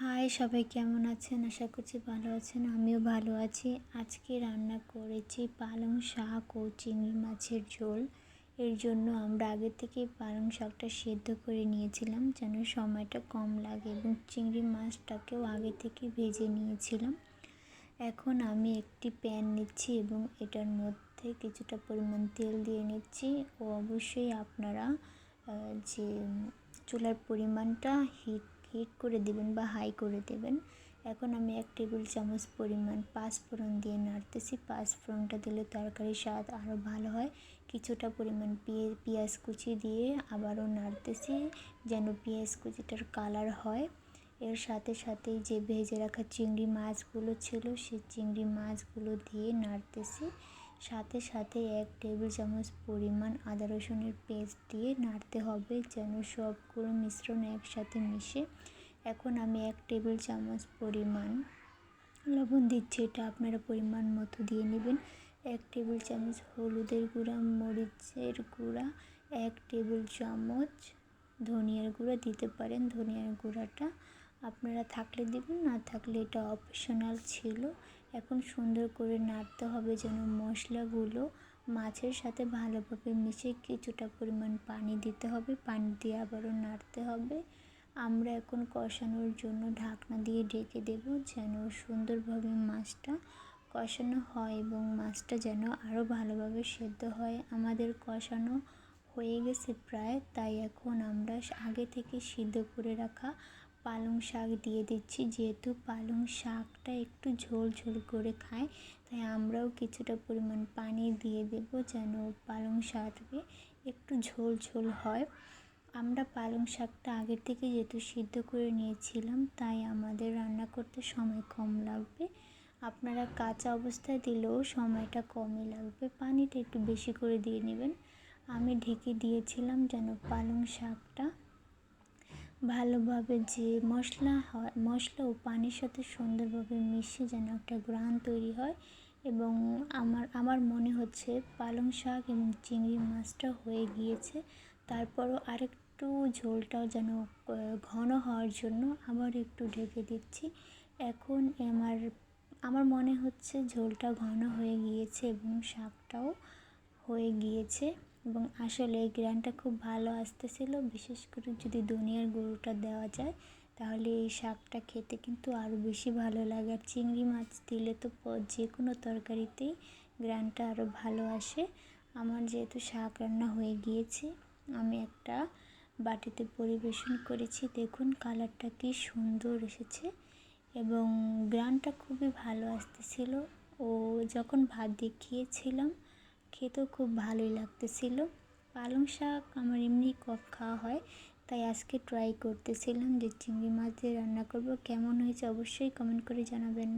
High, সবাই কেমন আছেন? আশা করছি ভালো আছেন, আমিও ভালো আছি। আজকে রান্না করেছি পালং শাক ও চিংড়ি মাছের ঝোল। এর জন্য আমরা আগে থেকে পালং শাকটা সেদ্ধ করে নিয়েছিলাম, যেন সময়টা কম লাগে এবং চিংড়ি মাছটাকেও আগে থেকে ভেজে নিয়েছিলাম। এখন আমি একটি প্যান নিচ্ছি এবং এটার মধ্যে কিছুটা পরিমাণ তেল দিয়ে নিচ্ছি ও অবশ্যই আপনারা যে চুলার পরিমাণটা হিট হিট করে দেবেন বা হাই করে দেবেন। এখন আমি এক টেবিল চামচ পরিমাণ পাঁচফোড়ন দিয়ে নাড়তেছি। পাঁচফোড়নটা দিলে তরকারির স্বাদ আরও ভালো হয়। কিছুটা পরিমাণ পেঁয়াজ কুচি দিয়ে আবারও নাড়তেছি যেন পেঁয়াজ কুচিটার কালার হয়। এর সাথে সাথে যে ভেজে রাখা চিংড়ি মাছগুলো ছিল সেই চিংড়ি মাছগুলো দিয়ে নাড়তেছি। সাথে সাথে এক টেবিল চামচ পরিমাণ আদা রসুনের পেস্ট দিয়ে নাড়তে হবে যেন সবগুলো মিশ্রণ একসাথে মিশে। এখন আমি এক টেবিল চামচ পরিমাণ লবণ দিচ্ছি, এটা আপনারা পরিমাণ মতো দিয়ে নেবেন। এক টেবিল চামচ হলুদের গুঁড়া, মরিচের গুঁড়া, এক টেবিল চামচ ধনিয়ার গুঁড়া দিতে পারেন। ধনিয়ার গুঁড়াটা আপনারা থাকলে দেবেন, না থাকলে এটা অপশনাল ছিল। এখন সুন্দর করে নাড়তে হবে যেন মশলাগুলো মাছের সাথে ভালোভাবে মিশে কিছুটা পরিমাণ পানি দিতে হবে। পানি দিয়ে আবারও নাড়তে হবে। আমরা এখন কষানোর জন্য ঢাকনা দিয়ে ঢেকে দেব যেন সুন্দরভাবে মাছটা কষানো হয় এবং মাছটা যেন আরও ভালোভাবে সেদ্ধ হয়। আমাদের কষানো হয়ে গেছে প্রায়, তাই এখন আমরা আগে থেকে সিদ্ধ করে রাখা পালং শাক দিয়ে দিচ্ছি। যেহেতু পালং শাকটা একটু ঝোল ঝোল করে খায়, তাই আমরাও কিছুটা পরিমাণ পানি দিয়ে দেব যেন পালং শাকে একটু ঝোল ঝোল হয়। আমরা পালং শাকটা আগের থেকে যেহেতু সিদ্ধ করে নিয়েছিলাম, তাই আমাদের রান্না করতে সময় কম লাগবে। আপনারা কাঁচা অবস্থায় দিলেও সময়টা কমই লাগবে। পানিটা একটু বেশি করে দিয়ে নেবেন। আমি ঢেকে দিয়েছিলাম যেন পালং শাকটা ভালোভাবে যে মশলা হয়, মশলা ও পানির সাথে সুন্দরভাবে মিশে যেন একটা গ্রান তৈরি হয় এবং আমার আমার মনে হচ্ছে পালং শাক এবং চিংড়ি মাছটা হয়ে গিয়েছে। তারপরও আরেকটু ঝোলটাও যেন ঘন হওয়ার জন্য আবার একটু ঢেকে দিচ্ছি। এখন আমার আমার মনে হচ্ছে ঝোলটা ঘন হয়ে গিয়েছে এবং শাকটাও হয়ে গিয়েছে। এবং আসলে এই গ্রানটা খুব ভালো আসতেছিল। বিশেষ করে যদি দুনিয়ার গরুটা দেওয়া যায়, তাহলে এই শাকটা খেতে কিন্তু আরও বেশি ভালো লাগে। আর চিংড়ি মাছ দিলে তো যে কোনো তরকারিতেই গ্রানটা আরও ভালো আসে। আমার যেহেতু শাক রান্না হয়ে গিয়েছে, আমি একটা বাটিতে পরিবেশন করেছি। দেখুন কালারটা কি সুন্দর এসেছে এবং গ্রানটা খুবই ভালো আসতেছিল। ও যখন ভাত দিয়ে খেয়েছিলাম খেতেও খুব ভালোই লাগতেছিল। পালং শাক আমার এমনি কম খাওয়া হয়, তাই আজকে ট্রাই করতেছিলাম যে চিংড়ি মাছ দিয়ে রান্না করব। কেমন হয়েছে অবশ্যই কমেন্ট করে জানাবেন।